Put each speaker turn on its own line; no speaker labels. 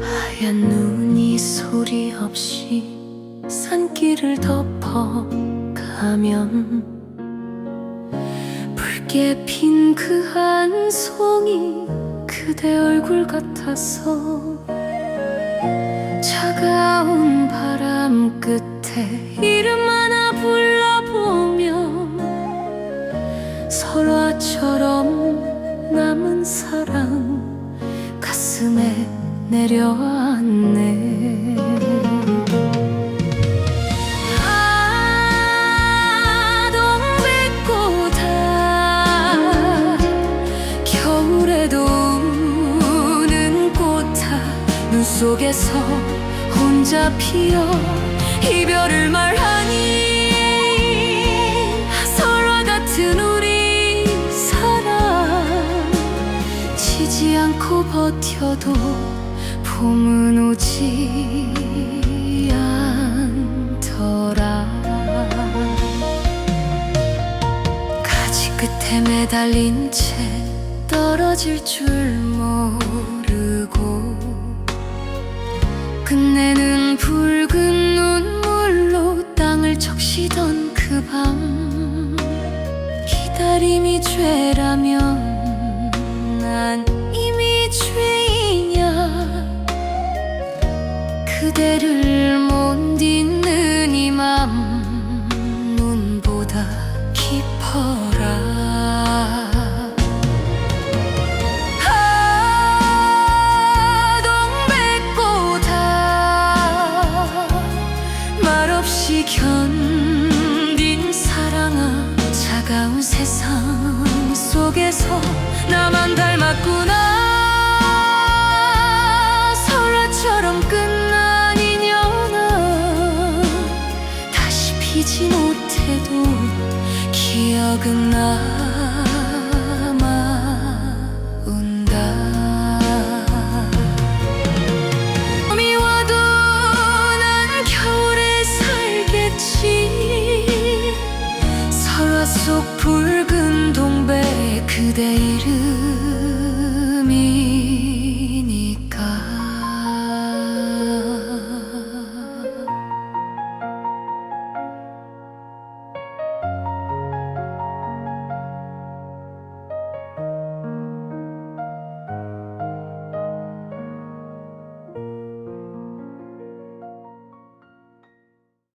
하얀 눈이 소리 없이 산길을 덮어가면 붉게 핀 그 한 송이 그대 얼굴 같아서 차가운 바람 끝에 이름 하나 불러보며 설화처럼 남은 사랑 가슴에 내려앉네 속에서 혼자 피어 이별을 말하니 설화 같은 우리 사랑. 지지 않고 버텨도 봄은 오지 않더라. 가지 끝에 매달린 채 떨어질 줄 모르 적시던 그 밤 기다림이 죄라면 난 이미 죄이냐? 그대를 못 잇는 견딘 사랑아 차가운 세상 속에서 나만 닮았구나. 설화처럼 끝난 인연아 다시 피지 못해도 기억은 남 속 붉은 동백 그대 이름